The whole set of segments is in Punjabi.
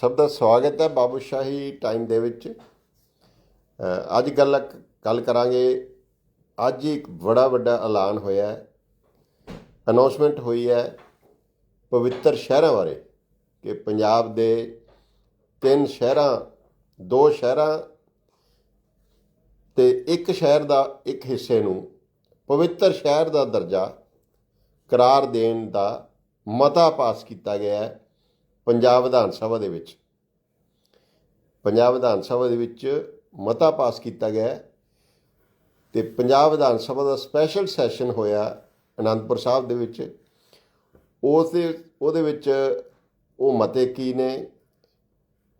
ਸਭ ਦਾ ਸਵਾਗਤ ਹੈ ਬਾਬੂਸ਼ਾਹੀ ਟਾਈਮ ਦੇ ਵਿੱਚ। ਅੱਜ ਗੱਲ ਗੱਲ ਕਰਾਂਗੇ। ਅੱਜ ਇੱਕ ਬੜਾ ਵੱਡਾ ਐਲਾਨ ਹੋਇਆ ਹੈ। ਅਨਾਉਂਸਮੈਂਟ ਹੋਈ ਹੈ ਪਵਿੱਤਰ ਸ਼ਹਿਰਾਂ ਬਾਰੇ ਕਿ ਪੰਜਾਬ ਦੇ ਤਿੰਨ ਸ਼ਹਿਰਾਂ, ਦੋ ਸ਼ਹਿਰਾਂ ਤੇ ਇੱਕ ਸ਼ਹਿਰ ਦਾ ਇੱਕ ਹਿੱਸੇ ਨੂੰ ਪਵਿੱਤਰ ਸ਼ਹਿਰ ਦਾ ਦਰਜਾ ਕਰਾਰ ਦੇਣ ਦਾ ਮਤਾ ਪਾਸ ਕੀਤਾ ਗਿਆ ਹੈ। ਪੰਜਾਬ ਵਿਧਾਨ ਸਭਾ ਦੇ ਵਿੱਚ। ਪੰਜਾਬ ਵਿਧਾਨ ਸਭਾ ਦੇ ਵਿੱਚ ਮਤਾ ਪਾਸ ਕੀਤਾ ਗਿਆ ਹੈ ਤੇ ਪੰਜਾਬ ਵਿਧਾਨ ਸਭਾ ਦਾ ਸਪੈਸ਼ਲ ਸੈਸ਼ਨ ਹੋਇਆ ਅਨੰਦਪੁਰ ਸਾਹਿਬ ਦੇ ਵਿੱਚ। ਉਸ ਦੇ, ਉਹਦੇ ਵਿੱਚ ਉਹ ਮਤੇ ਕੀ ਨੇ,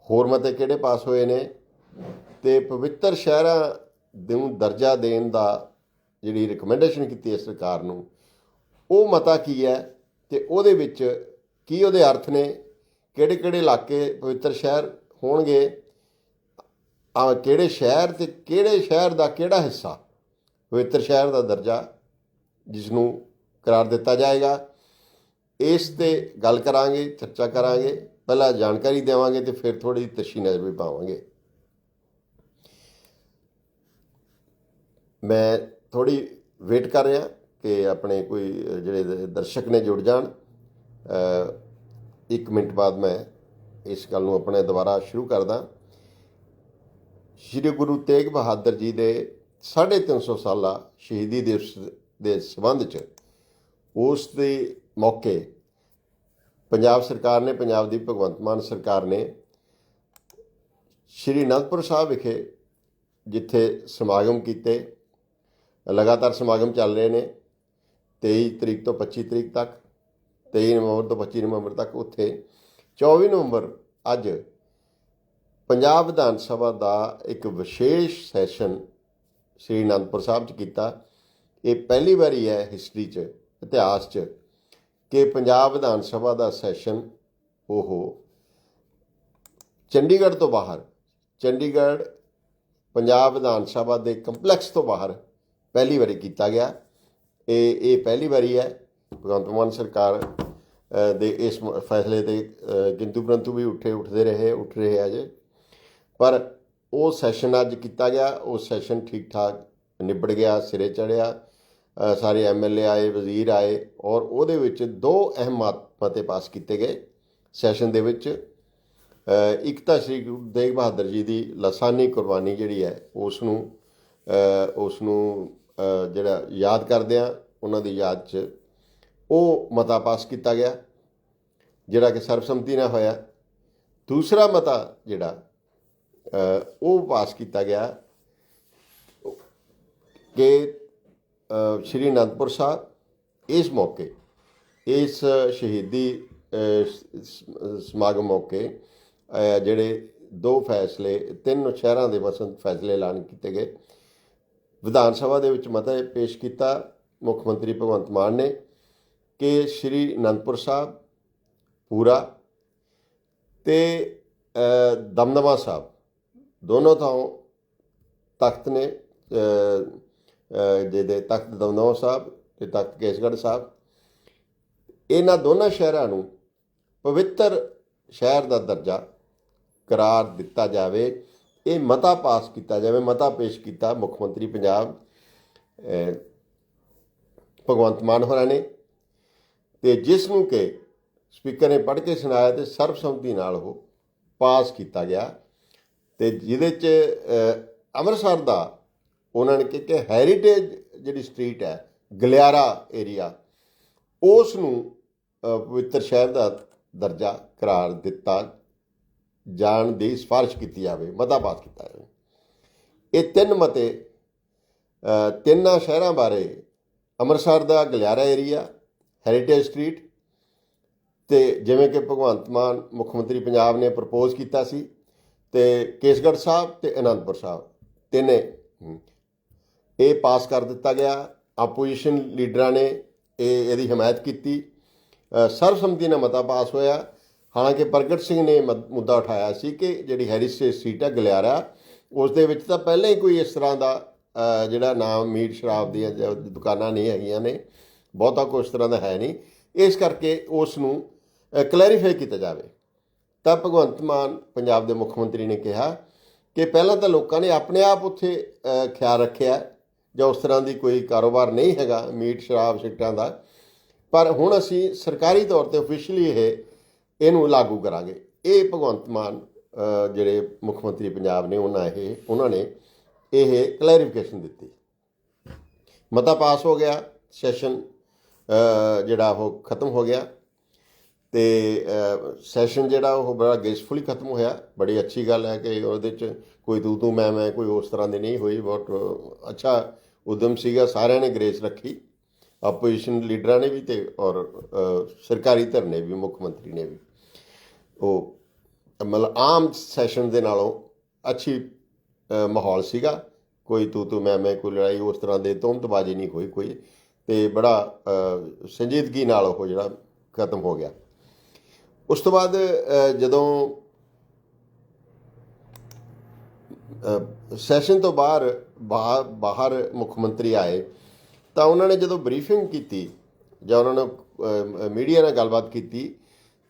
ਹੋਰ ਮਤੇ ਕਿਹੜੇ ਪਾਸ ਹੋਏ ਨੇ ਤੇ ਪਵਿੱਤਰ ਸ਼ਹਿਰਾਂ ਨੂੰ ਦਰਜਾ ਦੇਣ ਦਾ ਜਿਹੜੀ ਰਿਕਮੈਂਡੇਸ਼ਨ ਕੀਤੀ ਹੈ ਸਰਕਾਰ ਨੂੰ, ਉਹ ਮਤਾ ਕੀ ਹੈ ਤੇ ਉਹਦੇ ਵਿੱਚ ਕੀ ਉਹਦੇ ਅਰਥ ਨੇ ਕਿਹੜੇ ਕਿਹੜੇ ਇਲਾਕੇ ਪਵਿੱਤਰ ਸ਼ਹਿਰ ਹੋਣਗੇ, ਆ ਕਿਹੜੇ ਸ਼ਹਿਰ ਤੇ ਕਿਹੜੇ ਸ਼ਹਿਰ ਦਾ ਕਿਹੜਾ ਹਿੱਸਾ ਪਵਿੱਤਰ ਸ਼ਹਿਰ ਦਾ ਦਰਜਾ ਜਿਸ ਨੂੰ ਕਰਾਰ ਦਿੱਤਾ ਜਾਏਗਾ। ਇਸ ਤੇ ਗੱਲ ਕਰਾਂਗੇ, ਚਰਚਾ ਕਰਾਂਗੇ, ਪਹਿਲਾਂ ਜਾਣਕਾਰੀ ਦੇਵਾਂਗੇ ਤੇ ਫਿਰ ਥੋੜੀ ਤਰਸ਼ੀ ਨਜ਼ਰ ਵੀ ਪਾਵਾਂਗੇ। ਮੈਂ ਥੋੜੀ ਵੇਟ ਕਰ ਰਿਹਾ ਕਿ ਆਪਣੇ ਕੋਈ ਜਿਹੜੇ ਦਰਸ਼ਕ ਨੇ ਜੁੜ ਜਾਣ। ਅ, ਇੱਕ ਮਿੰਟ ਬਾਅਦ ਮੈਂ ਇਸ ਗੱਲ ਨੂੰ ਆਪਣੇ ਦੁਬਾਰਾ ਸ਼ੁਰੂ ਕਰਦਾ। ਸ਼੍ਰੀ ਗੁਰੂ ਤੇਗ ਬਹਾਦਰ ਜੀ ਦੇ 350 ਸਾਲਾ ਸ਼ਹੀਦੀ ਦਿਵਸ ਦੇ ਸੰਬੰਧ 'ਚ ਉਸ ਦੇ ਮੌਕੇ ਪੰਜਾਬ ਸਰਕਾਰ ਨੇ ਪੰਜਾਬ ਦੀ ਭਗਵੰਤ ਮਾਨ ਸਰਕਾਰ ਨੇ ਸ਼੍ਰੀ ਅਨੰਦਪੁਰ ਸਾਹਿਬ ਵਿਖੇ ਜਿੱਥੇ ਸਮਾਗਮ ਕੀਤੇ ਲਗਾਤਾਰ ਸਮਾਗਮ ਚੱਲ ਰਹੇ ਨੇ 23 ਤਰੀਕ ਤੋਂ 25 ਤਰੀਕ ਤੱਕ। 23 ਨਵੰਬਰ ਤੋਂ 25 ਨਵੰਬਰ ਤੱਕ ਉੱਥੇ। 24 ਨਵੰਬਰ ਅੱਜ ਪੰਜਾਬ ਵਿਧਾਨ ਸਭਾ ਦਾ ਇੱਕ ਵਿਸ਼ੇਸ਼ ਸੈਸ਼ਨ ਸ੍ਰੀ ਅਨੰਦਪੁਰ ਸਾਹਿਬ 'ਚ ਕੀਤਾ। ਇਹ ਪਹਿਲੀ ਵਾਰੀ ਹੈ ਹਿਸਟਰੀ 'ਚ, ਇਤਿਹਾਸ 'ਚ ਕਿ ਪੰਜਾਬ ਵਿਧਾਨ ਸਭਾ ਦਾ ਸੈਸ਼ਨ ਉਹ ਚੰਡੀਗੜ੍ਹ ਤੋਂ ਬਾਹਰ, ਚੰਡੀਗੜ੍ਹ ਪੰਜਾਬ ਵਿਧਾਨ ਸਭਾ ਦੇ ਕੰਪਲੈਕਸ ਤੋਂ ਬਾਹਰ ਪਹਿਲੀ ਵਾਰੀ ਕੀਤਾ ਗਿਆ। ਇਹ ਇਹ ਪਹਿਲੀ ਵਾਰੀ ਹੈ। ਭਗਵੰਤ ਮਾਨ ਸਰਕਾਰ ਦੇ ਇਸ ਮ- ਫੈਸਲੇ ਤੇ ਅ, ਕਿੰਤੂ ਪਰੰਤੂ ਵੀ ਉੱਠੇ ਉੱਠਦੇ ਰਹੇ ਉੱਠ ਰਹੇ ਆ ਪਰ ਉਹ ਸੈਸ਼ਨ ਅੱਜ ਕੀਤਾ ਗਿਆ ਉਹ ਸੈਸ਼ਨ ਠੀਕ ਠਾਕ ਨਿਬੜ ਗਿਆ ਸਿਰੇ ਚੜਿਆ ਅ, ਸਾਰੇ ਐਮਐਲਏ ਆਏ ਵਜ਼ੀਰ ਆਏ ਔਰ ਉਹਦੇ ਵਿੱਚ ਦੋ ਅਹਿਮ ਮਤ- ਮਤੇ ਪਾਸ ਕੀਤੇ ਗਏ ਸੈਸ਼ਨ ਦੇ ਵਿੱਚ। ਇੱਕ ਤਾਂ ਸ੍ਰੀ ਗੁਰੂ ਤੇਗ ਬਹਾਦਰ ਜੀ ਦੀ ਲਸਾਨੀ ਕੁਰਬਾਨੀ ਜਿਹੜੀ ਹੈ ਉਸ ਨੂੰ ਉਸ ਨੂੰ ਜਿਹੜਾ ਯਾਦ ਕਰਦੇ ਆ ਉਹਨਾਂ ਦੀ ਯਾਦ 'ਚ ਉਹ ਮਤਾ ਪਾਸ ਕੀਤਾ ਗਿਆ, ਜਿਹੜਾ ਕਿ ਸਰਬਸੰਮਤੀ ਨਾਲ ਹੋਇਆ। ਦੂਸਰਾ ਮਤਾ ਜਿਹੜਾ ਉਹ ਪਾਸ ਕੀਤਾ ਗਿਆ ਕਿ ਸ਼੍ਰੀ ਅਨੰਦਪੁਰ ਸਾਹਿਬ ਇਸ ਮੌਕੇ, ਇਸ ਸ਼ਹੀਦੀ ਸਮਾਗਮ ਮੌਕੇ ਜਿਹੜੇ ਦੋ ਫੈਸਲੇ, ਤਿੰਨ ਸ਼ਹਿਰਾਂ ਦੇ ਵਸੰਤ ਫੈਸਲੇ ਐਲਾਨ ਕੀਤੇ ਗਏ। ਵਿਧਾਨ ਸਭਾ ਦੇ ਵਿੱਚ ਮਤਾ ਪੇਸ਼ ਕੀਤਾ। ਮੁੱਖ ਮੰਤਰੀ ਭਗਵੰਤ ਮਾਨ ਨੇ ਕਿ ਸ਼੍ਰੀ ਅਨੰਦਪੁਰ ਸਾਹਿਬ ਪੂਰਾ ਤੇ ਦਮਦਮਾ ਸਾਹਿਬ। ਦੋਨੋਂ ਥਾਂ ਤਖਤ ਨੇ ਜਿਹਦੇ ਤਖਤ ਦਮਦਮਾ ਸਾਹਿਬ ਤੇ ਤਖਤ ਕੇਸਗੜ੍ਹ ਸਾਹਿਬ। ਇਹਨਾਂ ਦੋਨਾਂ ਸ਼ਹਿਰਾਂ ਨੂੰ ਪਵਿੱਤਰ ਸ਼ਹਿਰ ਦਾ ਦਰਜਾ ਕਰਾਰ ਦਿੱਤਾ ਜਾਵੇ। ਇਹ ਮਤਾ ਪਾਸ ਕੀਤਾ ਜਾਵੇ, ਮਤਾ ਪੇਸ਼ ਕੀਤਾ ਮੁੱਖ ਮੰਤਰੀ ਪੰਜਾਬ ਭਗਵੰਤ ਮਾਨ ਹੋਰਾਂ ਨੇ। ਤੇ ਜਿਸ ਨੂੰ ਕਿ ਸਪੀਕਰ ਨੇ ਪੜ੍ਹ ਕੇ ਸੁਣਾਇਆ ਤੇ ਸਰਬਸੰਮਤੀ ਨਾਲ ਉਹ ਪਾਸ ਕੀਤਾ ਗਿਆ। ਤੇ ਜਿਹਦੇ ਚ ਅੰਮ੍ਰਿਤਸਰ ਦਾ ਉਹਨਾਂ ਨੇ ਕਿ ਕਿ ਹੈਰੀਟੇਜ ਜਿਹੜੀ ਸਟਰੀਟ ਹੈ, ਗਲਿਆਰਾ ਏਰੀਆ ਉਸ ਨੂੰ ਪਵਿੱਤਰ ਸ਼ਹਿਰ ਦਾ ਦਰਜਾ ਕਰਾਰ ਦਿੱਤਾ ਜਾਣ ਦੀ ਸਿਫਾਰਿਸ਼ ਕੀਤੀ ਜਾਵੇ ਮਤਾ ਪਾਸ ਕੀਤਾ ਜਾਵੇ। ਇਹ ਤਿੰਨ ਮਤੇ ਤਿੰਨਾਂ ਸ਼ਹਿਰਾਂ ਬਾਰੇ ਅੰਮ੍ਰਿਤਸਰ ਦਾ ਗਲਿਆਰਾ ਏਰੀਆ ਹੈਰੀਟੇਜ ਸਟਰੀਟ ਤੇ ਜਿਵੇਂ ਕਿ ਭਗਵੰਤ ਮਾਨ ਮੁੱਖ ਮੰਤਰੀ ਪੰਜਾਬ ਨੇ ਪ੍ਰਪੋਜ਼ ਕੀਤਾ ਸੀ ਤੇ ਕੇਸਗੜ੍ਹ ਸਾਹਿਬ ਤੇ ਅਨੰਦਪੁਰ ਸਾਹਿਬ ਤਿੰਨੇ। ਇਹ ਪਾਸ ਕਰ ਦਿੱਤਾ ਗਿਆ। ਆਪੋਜੀਸ਼ਨ ਲੀਡਰਾਂ ਨੇ ਇਹ ਇਹਦੀ ਹਮਾਇਤ ਕੀਤੀ। ਅ, ਸਰਬਸੰਮਤੀ ਨਾਲ ਮਤਾ ਪਾਸ ਹੋਇਆ। ਹਾਲਾਂਕਿ ਪ੍ਰਗਟ ਸਿੰਘ ਨੇ ਮਦ- ਮੁੱਦਾ ਉਠਾਇਆ ਸੀ ਕਿ ਜਿਹੜੀ ਹੈਰੀਸਟੇਜ ਸੀਟ ਹੈ ਗਲਿਆਰਾ ਉਸ ਦੇ ਵਿੱਚ ਤਾਂ ਪਹਿਲਾਂ ਹੀ ਕੋਈ ਇਸ ਤਰ੍ਹਾਂ ਦਾ ਜਿਹੜਾ ਨਾਮ ਮੀਟ ਸ਼ਰਾਬ ਦੀਆਂ ਦੁਕਾਨਾਂ ਨਹੀਂ ਹੈਗੀਆਂ ਨੇ। ਬਹੁਤਾ ਕੁਛ ਇਸ ਤਰ੍ਹਾਂ ਦਾ ਹੈ ਨਹੀਂ। ਇਸ ਕਰਕੇ ਉਸ ਨੂੰ ਕਲੈਰੀਫਾਈ ਕੀਤਾ ਜਾਵੇ। ਤਾਂ ਭਗਵੰਤ ਮਾਨ ਪੰਜਾਬ ਦੇ ਮੁੱਖ ਮੰਤਰੀ ਨੇ ਕਿਹਾ ਕਿ ਪਹਿਲਾਂ ਤਾਂ ਲੋਕਾਂ ਨੇ ਆਪਣੇ ਆਪ ਉੱਥੇ ਖਿਆਲ ਰੱਖਿਆ, ਜਾਂ ਉਸ ਤਰ੍ਹਾਂ ਦੀ ਕੋਈ ਕਾਰੋਬਾਰ ਨਹੀਂ ਹੈਗਾ, ਮੀਟ, ਸ਼ਰਾਬ, ਸਿੱਟਾਂ ਦਾ। ਪਰ ਹੁਣ ਅਸੀਂ ਸਰਕਾਰੀ ਤੌਰ ਤੇ ਅਫੀਸ਼ੀਅਲੀ ਇਹ, ਇਹਨੂੰ ਲਾਗੂ ਕਰਾਂਗੇ। ਇਹ ਭਗਵੰਤ ਮਾਨ ਜਿਹੜੇ ਮੁੱਖ ਮੰਤਰੀ ਪੰਜਾਬ ਨੇ, ਉਹਨਾਂ ਇਹ, ਉਹਨਾਂ ਨੇ ਇਹ ਕਲੈਰੀਫਿਕੇਸ਼ਨ ਦਿੱਤੀ। ਮਤਾ ਪਾਸ ਹੋ ਗਿਆ ਸੈਸ਼ਨ ਜਿਹੜਾ ਉਹ ਖਤਮ ਹੋ ਗਿਆ। ਤੇ ਸੈਸ਼ਨ ਜਿਹੜਾ ਉਹ ਬੜਾ ਗੇਸਫੁਲੀ ਖਤਮ ਹੋਇਆ। ਬੜੀ ਅੱਛੀ ਗੱਲ ਹੈ ਕਿ ਉਹਦੇ ਚ ਕੋਈ ਤੂੰ ਤੂੰ ਮੈਂ ਮੈਂ ਕੋਈ ਉਸ ਤਰ੍ਹਾਂ ਦੀ ਨਹੀਂ ਹੋਈ। ਬਹੁਤ ਅੱਛਾ ਉਦਮ ਸੀਗਾ। ਸਾਰਿਆਂ ਨੇ ਗ੍ਰੇਸ ਰੱਖੀ। ਆਪੋਜੀਸ਼ਨ ਲੀਡਰਾਂ ਨੇ ਵੀ ਤੇ ਔਰ ਸਰਕਾਰੀ ਧਿਰ ਨੇ ਵੀ, ਮੁੱਖ ਮੰਤਰੀ ਨੇ ਵੀ। ਉਹ ਮਤਲਬ ਆਮ ਸੈਸ਼ਨ ਦੇ ਨਾਲੋਂ ਅੱਛੀ ਮਾਹੌਲ ਸੀਗਾ। ਕੋਈ ਤੂੰ ਤੂੰ ਮੈਂ ਮੈਂ ਕੋਈ ਲੜਾਈ ਉਸ ਤਰ੍ਹਾਂ ਦੇ ਤੁਮਤਬਾਜ਼ੀ ਨਹੀਂ ਹੋਈ ਕੋਈ। ਤੇ ਬੜਾ ਸੰਜੀਦਗੀ ਨਾਲ ਉਹ ਜਿਹੜਾ ਖਤਮ ਹੋ ਗਿਆ। ਉਸ ਤੋਂ ਬਾਅਦ ਜਦੋਂ ਸੈਸ਼ਨ ਤੋਂ ਬਾਹਰ ਬਾ- ਬਾਹਰ ਮੁੱਖ ਮੰਤਰੀ ਆਏ, ਤਾਂ ਉਹਨਾਂ ਨੇ ਜਦੋਂ ਬਰੀਫਿੰਗ ਕੀਤੀ ਜਾਂ ਉਹਨਾਂ ਨੇ ਮੀਡੀਆ ਨਾਲ ਗੱਲਬਾਤ ਕੀਤੀ,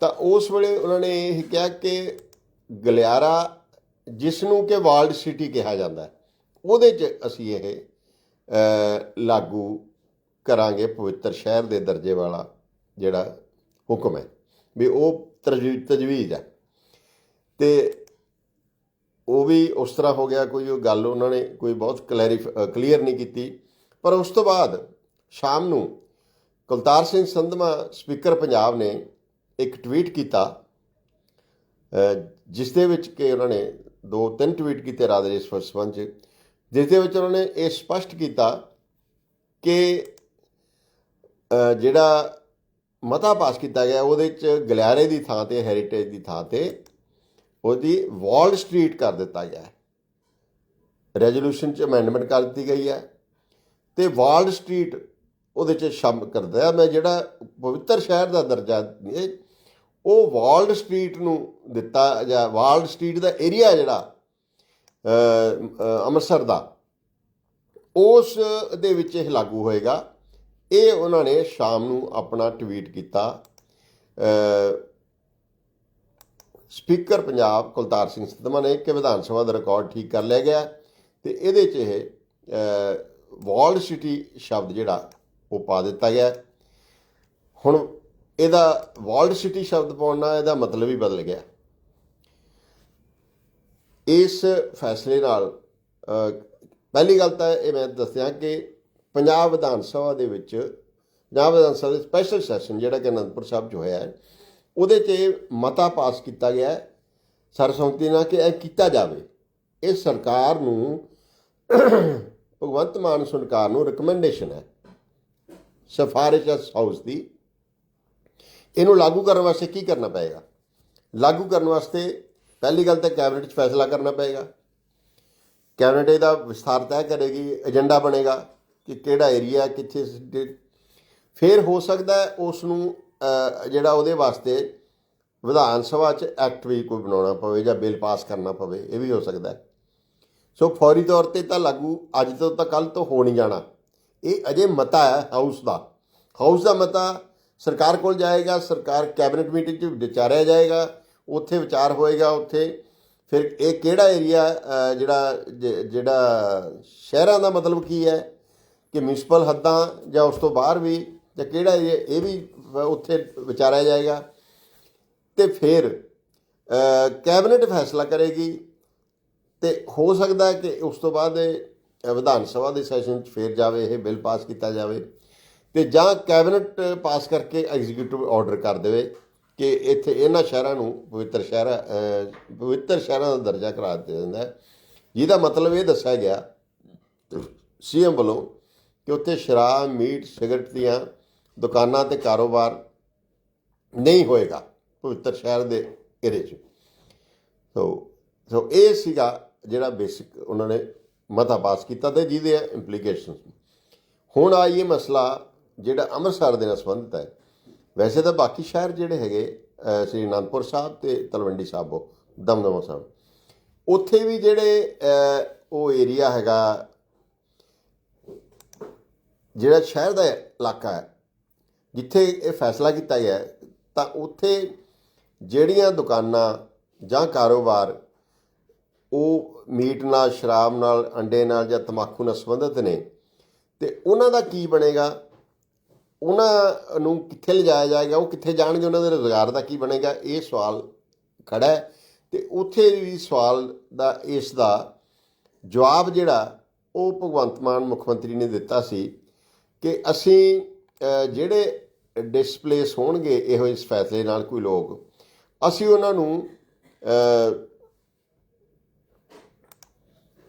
ਤਾਂ ਉਸ ਵੇਲੇ ਉਹਨਾਂ ਨੇ ਇਹ ਕਿਹਾ ਕਿ ਗਲਿਆਰਾ ਜਿਸ ਨੂੰ ਕਿ ਵਰਲਡ ਸਿਟੀ ਕਿਹਾ ਜਾਂਦਾ ਹੈ, ਉਹਦੇ 'ਚ ਅਸੀਂ ਇਹ ਲਾਗੂ ਕਰਾਂਗੇ ਪਵਿੱਤਰ ਸ਼ਹਿਰ ਦੇ ਦਰਜੇ ਵਾਲਾ ਜਿਹੜਾ ਹੁਕਮ ਹੈ, ਵੀ ਉਹ ਤਰਜੀ- ਤਜਵੀਜ਼ ਹੈ। ਤੇ ਉਹ ਵੀ ਉਸ ਤਰ੍ਹਾਂ ਹੋ ਗਿਆ, ਕੋਈ ਉਹ ਗੱਲ ਉਹਨਾਂ ਨੇ ਕੋਈ ਬਹੁਤ ਕਲੈਰੀਫ ਕਲੀਅਰ ਨਹੀਂ ਕੀਤੀ। ਪਰ ਉਸ ਤੋਂ ਬਾਅਦ ਸ਼ਾਮ ਨੂੰ ਕੁਲਤਾਰ ਸਿੰਘ ਸੰਧਮਾ, ਸਪੀਕਰ ਪੰਜਾਬ ਨੇ ਇੱਕ ਟਵੀਟ ਕੀਤਾ ਜਿਸ ਦੇ ਵਿੱਚ ਕਿ ਉਹਨਾਂ ਨੇ ਦੋ ਤਿੰਨ ਟਵੀਟ ਕੀਤੇ ਰਾਤ ਸੰਬੰਧ 'ਚ ਜਿਸ ਦੇ ਵਿੱਚ ਉਹਨਾਂ ਨੇ ਇਹ ਸਪਸ਼ਟ ਕੀਤਾ ਕਿ ਜਿਹੜਾ ਮਤਾ ਪਾਸ ਕੀਤਾ ਗਿਆ, ਉਹਦੇ 'ਚ ਗਲਿਆਰੇ ਦੀ ਥਾਂ ਤੇ ਹੈਰੀਟੇਜ ਦੀ ਥਾਂ ਤੇ ਉਹਦੀ ਵਾਲਡ ਸਟਰੀਟ ਕਰ ਦਿੱਤਾ ਗਿਆ ਹੈ। ਰੈਜ਼ੋਲੂਸ਼ਨ 'ਚ ਅਮੈਂਡਮੈਂਟ ਕਰ ਦਿੱਤੀ ਗਈ ਹੈ ਤੇ ਵਾਲਡ ਸਟਰੀਟ ਉਹਦੇ 'ਚ ਸ਼ਾਮਲ ਕਰਦਾ ਹੈ ਮੈਂ ਜਿਹੜਾ ਪਵਿੱਤਰ ਸ਼ਹਿਰ ਦਾ ਦਰਜਾ ਉਹ ਵਾਲਡ ਸਟਰੀਟ ਨੂੰ ਦਿੱਤਾ ਜਾਂ ਵਾਲਡ ਸਟਰੀਟ ਦਾ ਏਰੀਆ ਜਿਹੜਾ ਅੰਮ੍ਰਿਤਸਰ ਦਾ, ਉਸ ਦੇ ਵਿੱਚ ਇਹ ਲਾਗੂ ਹੋਏਗਾ। ਇਹ ਉਹਨਾਂ ਨੇ ਸ਼ਾਮ ਨੂੰ ਆਪਣਾ ਟਵੀਟ ਕੀਤਾ। ਸਪੀਕਰ ਪੰਜਾਬ ਕੁਲਤਾਰ ਸਿੰਘ ਸੰਧਮਾ ਨੇ ਕਿ ਵਿਧਾਨ ਸਭਾ ਦਾ ਰਿਕਾਰਡ ਠੀਕ ਕਰ ਲਿਆ ਗਿਆ ਤੇ ਇਹਦੇ 'ਚ ਇਹ ਵਾਲਡ ਸਿਟੀ ਸ਼ਬਦ ਜਿਹੜਾ ਉਹ ਪਾ ਦਿੱਤਾ ਗਿਆ। ਹੁਣ ਇਹਦਾ ਵਾਲਡ ਸਿਟੀ ਸ਼ਬਦ ਪਾਉਣ ਨਾਲ ਇਹਦਾ ਮਤਲਬ ਹੀ ਬਦਲ ਗਿਆ। ਇਸ ਫੈਸਲੇ ਨਾਲ ਪਹਿਲੀ ਗੱਲ ਤਾਂ ਇਹ ਮੈਂ ਦੱਸਿਆ ਕਿ ਪੰਜਾਬ ਵਿਧਾਨ ਸਭਾ ਦੇ ਵਿੱਚ, ਪੰਜਾਬ ਵਿਧਾਨ ਸਭਾ ਦੇ ਸਪੈਸ਼ਲ ਸੈਸ਼ਨ ਜਿਹੜਾ ਕਿ ਅਨੰਦਪੁਰ ਸਾਹਿਬ 'ਚ ਹੋਇਆ ਹੈ, ਉਹਦੇ 'ਚ ਮਤਾ ਪਾਸ ਕੀਤਾ ਗਿਆ ਹੈ। ਸਰਸੰਮਤੀ ਨਾਲ ਕਿ ਇਹ ਕੀਤਾ ਜਾਵੇ। ਇਹ ਸਰਕਾਰ ਨੂੰ ਭਗਵੰਤ ਮਾਨ ਸਰਕਾਰ ਨੂੰ ਰეკਮੈਂਡੇਸ਼ਨ ਹੈ। ਸਿਫਾਰਿਸ਼ ਹਾਊਸ ਦੀ। ਇਹਨੂੰ ਲਾਗੂ ਕਰਨ ਵਾਸਤੇ ਕੀ ਕਰਨਾ ਪਏਗਾ? ਲਾਗੂ ਕਰਨ ਵਾਸਤੇ ਪਹਿਲੀ ਗੱਲ ਤਾਂ ਕੈਬਨਿਟ 'ਚ ਫੈਸਲਾ ਕਰਨਾ ਪਏਗਾ। ਕੈਬਨਿਟ ਇਹਦਾ ਵਿਸਥਾਰ ਤੈਅ ਕਰੇਗੀ, ਏਜੰਡਾ ਬਣੇਗਾ। ਕਿ ਕਿਹੜਾ ਏਰੀਆ, ਕਿੱਥੇ ਫਿਰ ਹੋ ਸਕਦਾ ਉਸ ਨੂੰ ਜਿਹੜਾ ਉਹਦੇ ਵਾਸਤੇ ਵਿਧਾਨ ਸਭਾ 'ਚ ਐਕਟ ਵੀ ਕੋਈ ਬਣਾਉਣਾ ਪਵੇ ਜਾਂ ਬਿੱਲ ਪਾਸ ਕਰਨਾ ਪਵੇ, ਇਹ ਵੀ ਹੋ ਸਕਦਾ ਸੋ ਫੌਰੀ ਤੌਰ ਤੇ ਤਾਂ ਲਾਗੂ ਅੱਜ ਤੋਂ ਤਾਂ ਕੱਲ ਤੋਂ ਹੋ ਨਹੀਂ ਜਾਣਾ। ਇਹ ਅਜੇ ਮਤਾ ਹੈ ਹਾਊਸ ਦਾ। ਹਾਊਸ ਦਾ ਮਤਾ ਸਰਕਾਰ ਕੋਲ ਜਾਏਗਾ, ਸਰਕਾਰ ਕੈਬਨਿਟ ਮੀਟਿੰਗ 'ਚ ਵਿਚਾਰਿਆ ਜਾਏਗਾ, ਉੱਥੇ ਵਿਚਾਰ ਹੋਏਗਾ ਉੱਥੇ। ਫਿਰ ਇਹ ਕਿਹੜਾ ਏਰੀਆ ਜਿਹੜਾ ਜ- ਜਿਹੜਾ ਸ਼ਹਿਰਾਂ ਦਾ ਮਤਲਬ ਕੀ ਹੈ? ਕਿ ਮਿਊਨਿਸਪਲ ਹੱਦਾਂ ਜਾਂ ਉਸ ਤੋਂ ਬਾਹਰ ਵੀ ਜਾਂ ਕਿਹੜਾ ਇਹ ਵੀ ਉੱਥੇ ਵਿਚਾਰਿਆ ਜਾਏਗਾ। ਤੇ ਫਿਰ ਕੈਬਨਿਟ ਫੈਸਲਾ ਕਰੇਗੀ। ਤੇ ਹੋ ਸਕਦਾ ਕਿ ਉਸ ਤੋਂ ਬਾਅਦ ਵਿਧਾਨ ਸਭਾ ਦੇ ਸੈਸ਼ਨ 'ਚ ਫੇਰ ਜਾਵੇ, ਇਹ ਬਿੱਲ ਪਾਸ ਕੀਤਾ ਜਾਵੇ। ਤੇ ਜਾਂ ਕੈਬਨਿਟ ਪਾਸ ਕਰਕੇ ਐਗਜ਼ੀਕਿਊਟਿਵ ਆਰਡਰ ਕਰ ਦੇਵੇ ਕਿ ਇੱਥੇ ਇਹਨਾਂ ਸ਼ਹਿਰਾਂ ਨੂੰ ਪਵਿੱਤਰ ਸ਼ਹਿਰ ਪਵਿੱਤਰ ਸ਼ਹਿਰਾਂ ਦਾ ਦਰਜਾ ਕਰਾ ਦਿੱਤਾ ਜਾਂਦਾ ਜਿਹਦਾ ਮਤਲਬ ਇਹ ਦੱਸਿਆ ਗਿਆ, ਸੀਐਮ ਵੱਲੋਂ ਕਿ ਉੱਥੇ ਸ਼ਰਾਬ, ਮੀਟ, ਸਿਗਰਟ ਦੀਆਂ ਦੁਕਾਨਾਂ ਤੇ ਕਾਰੋਬਾਰ ਨਹੀਂ ਹੋਏਗਾ ਪਵਿੱਤਰ ਸ਼ਹਿਰ ਦੇ ਏਰੀਏ 'ਚ। ਸੋ ਸੋ ਇਹ ਸੀਗਾ ਜਿਹੜਾ ਬੇਸਿਕ ਉਹਨਾਂ ਨੇ ਮਤਾ ਪਾਸ ਕੀਤਾ ਤੇ ਜਿਹਦੇ ਇੰਪਲੀਕੇਸ਼ਨਸ ਹੁਣ ਆ ਇਹ ਮਸਲਾ ਜਿਹੜਾ ਅੰਮ੍ਰਿਤਸਰ ਦੇ ਨਾਲ ਸੰਬੰਧਿਤ ਹੈ। ਵੈਸੇ ਤਾਂ ਬਾਕੀ ਸ਼ਹਿਰ ਜਿਹੜੇ ਹੈਗੇ ਸ੍ਰੀ ਅਨੰਦਪੁਰ ਸਾਹਿਬ ਤੇ ਤਲਵੰਡੀ ਸਾਬੋ ਦਮਦਮਾ ਸਾਹਿਬ। ਉੱਥੇ ਵੀ ਜਿਹੜੇ ਉਹ ਏਰੀਆ ਹੈਗਾ ਜਿਹੜਾ ਸ਼ਹਿਰ ਦਾ ਇਲਾਕਾ ਹੈ, ਜਿੱਥੇ ਇਹ ਫੈਸਲਾ ਕੀਤਾ ਗਿਆ ਤਾਂ ਉੱਥੇ ਜਿਹੜੀਆਂ ਦੁਕਾਨਾਂ ਜਾਂ ਕਾਰੋਬਾਰ ਉਹ ਮੀਟ ਨਾਲ, ਸ਼ਰਾਬ ਨਾਲ, ਅੰਡੇ ਨਾਲ ਜਾਂ ਤਮਾਕੂ ਨਾਲ ਸੰਬੰਧਿਤ ਨੇ, ਤੇ ਉਹਨਾਂ ਦਾ ਕੀ ਬਣੇਗਾ? ਉਹਨਾਂ ਨੂੰ ਕਿੱਥੇ ਲਿਜਾਇਆ ਜਾਏਗਾ? ਉਹ ਕਿੱਥੇ ਜਾਣਗੇ? ਉਹਨਾਂ ਦੇ ਰੋਜ਼ਗਾਰ ਦਾ ਕੀ ਬਣੇਗਾ? ਇਹ ਸਵਾਲ ਖੜਾ ਹੈ ਤੇ ਉੱਥੇ ਵੀ ਸਵਾਲ ਦਾ, ਇਸ ਦਾ ਜਵਾਬ ਜਿਹੜਾ ਉਹ ਭਗਵੰਤ ਮਾਨ ਮੁੱਖ ਮੰਤਰੀ ਨੇ ਦਿੱਤਾ ਸੀ ਕਿ ਅਸੀਂ ਜਿਹੜੇ ਡਿਸਪਲੇਸ ਹੋਣਗੇ, ਇਹੋ ਇਸ ਫੈਸਲੇ ਨਾਲ ਕੋਈ ਲੋਕ, ਅਸੀਂ ਉਹਨਾਂ ਨੂੰ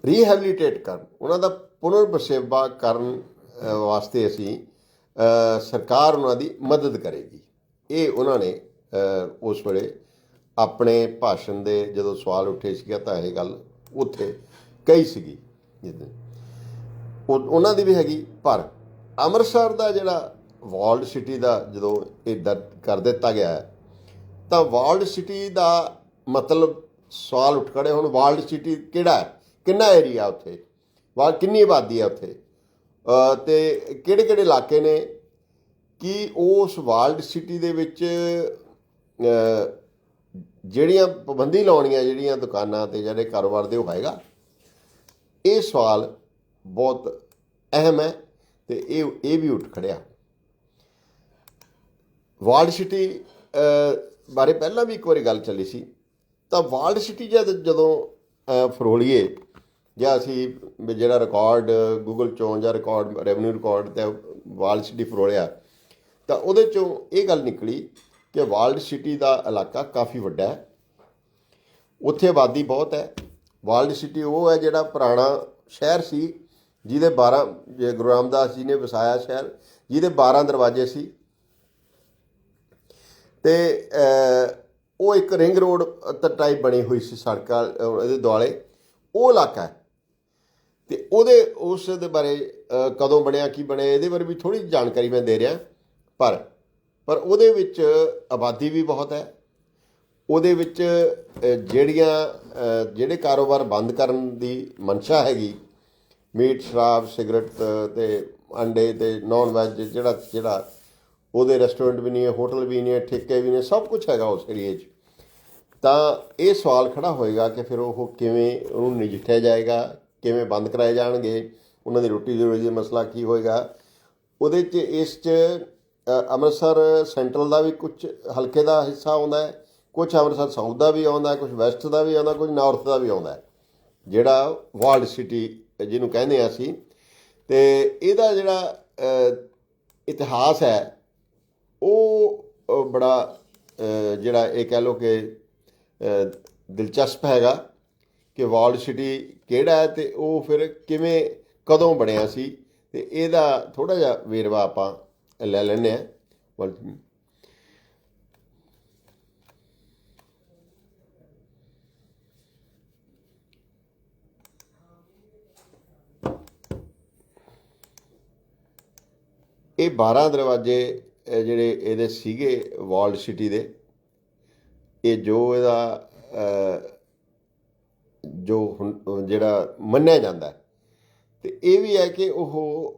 ਰੀਹੈਬਿਲਿਟੇਟ ਕਰਨ, ਉਹਨਾਂ ਦਾ ਪੁਨਰ ਬਸੇਵਾ ਕਰਨ ਵਾਸਤੇ ਅਸੀਂ ਸਰਕਾਰ ਉਹਨਾਂ ਦੀ ਮਦਦ ਕਰੇਗੀ। ਇਹ ਉਹਨਾਂ ਨੇ ਉਸ ਵੇਲੇ ਆਪਣੇ ਭਾਸ਼ਣ ਦੇ ਜਦੋਂ ਸਵਾਲ ਉੱਠੇ ਸੀਗਾ, ਤਾਂ ਇਹ ਗੱਲ ਉੱਥੇ ਕਹੀ ਸੀਗੀ, ਜਿੱਦਾਂ। ਉਹ, ਉਹਨਾਂ ਦੀ ਵੀ ਹੈਗੀ ਪਰ ਅੰਮ੍ਰਿਤਸਰ ਦਾ ਜਿਹੜਾ ਵਾਲਡ ਸਿਟੀ ਦਾ ਜਦੋਂ ਇਹ ਦਰਜ ਕਰ ਦਿੱਤਾ ਗਿਆ ਤਾਂ ਵਾਲਡ ਸਿਟੀ ਦਾ ਮਤਲਬ ਸਵਾਲ ਉੱਠ ਖੜੇ ਹੁਣ ਵਾਲਡ ਸਿਟੀ ਕਿਹੜਾ ਹੈ? ਕਿੰਨਾ ਏਰੀਆ ਉੱਥੇ? ਵਾ ਕਿੰਨੀ ਆਬਾਦੀ ਹੈ ਉੱਥੇ? ਅ, ਤੇ ਕਿਹੜੇ ਕਿਹੜੇ ਇਲਾਕੇ ਨੇ ਕਿ ਉਸ ਵਾਲਡ ਸਿਟੀ ਦੇ ਵਿੱਚ ਜਿਹੜੀਆਂ ਪਾਬੰਦੀ ਲਾਉਣੀਆਂ ਜਿਹੜੀਆਂ ਦੁਕਾਨਾਂ ਤੇ ਜਿਹੜੇ ਕਾਰੋਬਾਰ ਦੇ ਉਹ ਹੈਗਾ? ਇਹ ਸਵਾਲ ਬਹੁਤ ਅਹਿਮ ਹੈ। ਤੇ ਇਹ ਇਹ ਵੀ ਉੱਠ ਖੜਿਆ। ਵਾਲਡ ਸਿਟੀ ਬਾਰੇ ਪਹਿਲਾਂ ਵੀ ਇੱਕ ਵਾਰੀ ਗੱਲ ਚੱਲੀ ਸੀ। ਤਾਂ ਵਾਲਡ ਸਿਟੀ ਜਦ ਜਦੋਂ ਫਰੋਲੀਏ, ਜਾਂ ਅਸੀਂ ਜਿਹੜਾ ਰਿਕਾਰਡ ਗੂਗਲ ਚੋਂ ਜਾਂ ਰਿਕਾਰਡ ਰੈਵਨਿਊ ਰਿਕਾਰਡ ਤੇ ਵਾਲਡ ਸਿਟੀ ਫਰੋਲਿਆ, ਤਾਂ ਉਹਦੇ ਚੋਂ ਇਹ ਗੱਲ ਨਿਕਲੀ ਕਿ ਵਾਲਡ ਸਿਟੀ ਦਾ ਇਲਾਕਾ ਕਾਫੀ ਵੱਡਾ ਹੈ। ਉੱਥੇ ਆਬਾਦੀ ਬਹੁਤ ਹੈ। ਵਾਲਡ ਸਿਟੀ ਉਹ ਹੈ ਜਿਹੜਾ ਪੁਰਾਣਾ ਸ਼ਹਿਰ ਸੀ ਜਿਹਦੇ 12 ਜੇ ਗੁਰੂ ਰਾਮਦਾਸ ਜੀ ਨੇ ਵਸਾਇਆ ਸ਼ਹਿਰ, ਜਿਹਦੇ 12 ਦਰਵਾਜ਼ੇ ਸੀ। ਤੇ ਉਹ ਇੱਕ ਰਿੰਗ ਰੋਡ ਟਾਈਪ ਬਣੀ ਹੋਈ ਸੀ ਸੜਕਾਂ ਇਹਦੇ ਦੁਆਲੇ। ਉਹ ਇਲਾਕਾ ਹੈ। ਤੇ ਉਹਦੇ, ਉਸ ਦੇ ਬਾਰੇ ਕਦੋਂ ਬਣਿਆ, ਕੀ ਬਣਿਆ, ਇਹਦੇ ਬਾਰੇ ਵੀ ਥੋੜੀ ਜਾਣਕਾਰੀ ਮੈਂ ਦੇ ਰਿਹਾ। ਪਰ ਪਰ ਉਹਦੇ ਵਿੱਚ ਆਬਾਦੀ ਵੀ ਬਹੁਤ ਹੈ। ਉਹਦੇ ਵਿੱਚ ਜਿਹੜੀਆਂ ਜਿਹੜੇ ਕਾਰੋਬਾਰ ਬੰਦ ਕਰਨ ਦੀ ਮਨਸ਼ਾ ਹੈਗੀ ਮੀਟ, ਸ਼ਰਾਬ, ਸਿਗਰਟ ਤੇ ਅੰਡੇ ਤੇ ਨਾਨ ਵੈਜ ਜਿਹੜਾ ਜਿਹੜਾ ਉਹਦੇ ਰੈਸਟੋਰੈਂਟ ਵੀ ਨਹੀਂ ਹੈ ਹੋਟਲ ਵੀ ਨਹੀਂ ਹੈ, ਠੇਕੇ ਵੀ ਨੇ ਸਭ ਕੁਝ ਹੈਗਾ ਉਸ ਏਰੀਏ 'ਚ। ਤਾਂ ਇਹ ਸਵਾਲ ਖੜਾ ਹੋਏਗਾ ਕਿ ਫਿਰ ਉਹ ਕਿਵੇਂ ਉਹਨੂੰ ਨਜਿੱਠਿਆ ਜਾਏਗਾ, ਕਿਵੇਂ ਬੰਦ ਕਰਾਏ ਜਾਣਗੇ, ਉਹਨਾਂ ਦੀ ਰੋਟੀ ਦੀ ਰੋਜੀ ਦਾ ਮਸਲਾ ਕੀ ਹੋਏਗਾ। ਉਹਦੇ 'ਚ ਇਸ 'ਚ ਅੰਮ੍ਰਿਤਸਰ ਸੈਂਟਰਲ ਦਾ ਵੀ ਕੁਝ ਹਲਕੇ ਦਾ ਹਿੱਸਾ ਆਉਂਦਾ ਹੈ ਕੁਝ ਅੰਮ੍ਰਿਤਸਰ ਸਾਊਥ ਦਾ ਵੀ ਆਉਂਦਾ ਹੈ ਕੁਝ ਵੈਸਟ ਦਾ ਵੀ ਆਉਂਦਾ ਕੁਝ ਨਾਰਥ ਦਾ ਵੀ ਆਉਂਦਾ ਹੈ, ਜਿਹੜਾ ਵਰਲਡ ਸਿਟੀ ਜਿਹਨੂੰ ਕਹਿੰਦੇ ਆ ਅਸੀਂ, ਤੇ ਇਹਦਾ ਜਿਹੜਾ ਇਤਿਹਾਸ ਹੈ, ਉਹ ਬੜਾ ਜਿਹੜਾ ਇਹ ਕਹਿ ਲੋ ਕਿ ਦਿਲਚਸਪ ਹੈਗਾ ਕਿ ਵਾਰਲਡ ਸਿਟੀ ਕਿਹੜਾ ਹੈ ਤੇ ਉਹ ਫਿਰ ਕਿਵੇਂ, ਕਦੋਂ ਬਣਿਆ ਸੀ, ਤੇ ਇਹਦਾ ਥੋੜਾ ਜਿਹਾ ਵੇਰਵਾ ਆਪਾਂ ਲੈ ਲੈਂਦੇ ਆ ਇਹ 12 ਦਰਵਾਜ਼ੇ ਜਿਹੜੇ ਇਹਦੇ ਸੀਗੇ ਵਾਲਡ ਸਿਟੀ ਦੇ, ਇਹ ਜੋ ਇਹਦਾ ਜੋ ਹੁਣ- ਜਿਹੜਾ ਮੰਨਿਆ ਜਾਂਦਾ ਹੈ। ਤੇ ਇਹ ਵੀ ਹੈ ਕਿ ਉਹ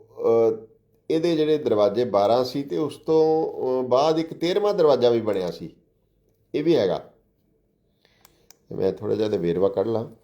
ਇਹਦੇ ਜਿਹੜੇ ਦਰਵਾਜ਼ੇ 12 ਸੀ ਤੇ ਉਸ ਤੋਂ ਬਾਅਦ ਇੱਕ 13ਵਾਂ ਦਰਵਾਜ਼ਾ ਵੀ ਬਣਿਆ ਸੀ। ਇਹ ਵੀ ਹੈਗਾ। ਮੈਂ ਥੋੜਾ ਜਿਹਾ ਇਹਦਾ ਵੇਰਵਾ ਕੱਢ ਲਾਂ।